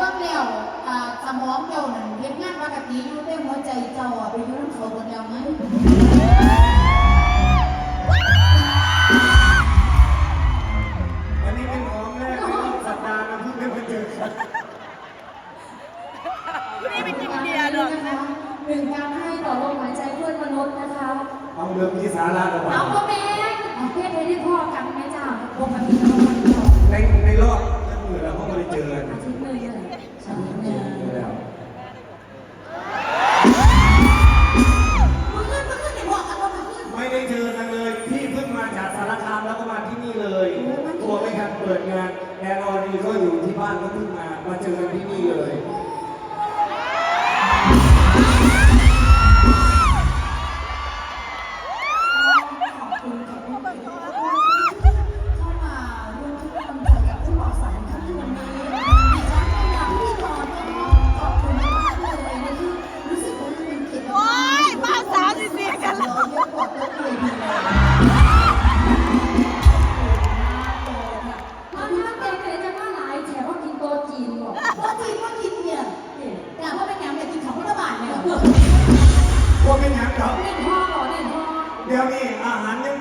บื้องแล้วอ่าสมองเจ้านั่นเฮ็ดงานปกติอยู่แต่หัวใจเจ้าอ่ไปอยู่น้ำเขาหมดแล้วมั้อันนี้เป็นของแรกใสัปดาห์นะเพิ่งได้มาเจอกันไม่ไปกินเบียร์หรอกคะหนึ่งการให้ต่อลมหายใจเพื่อนมนุษย์นะคะ เอาเรื่องที่สาระก่อน เอาก็เป็น นิดนึงอะสาวนิดนึงมึงขึ้นมึงขึ้นเดี๋ยวกันว่ามึงขึ้น ไม่ได้เจอกันเลย พี่เพิ่งมาจากสารคามแล้วก็มาที่นี่เลยตัวไม่ทันเปิดงานแอนออรีก็อยู่ที่บ้านก็เพิ่งมา มาเจอกันที่นี่เลย เป็นหย่างเดียวเดี๋ยวนี้อาหารยัง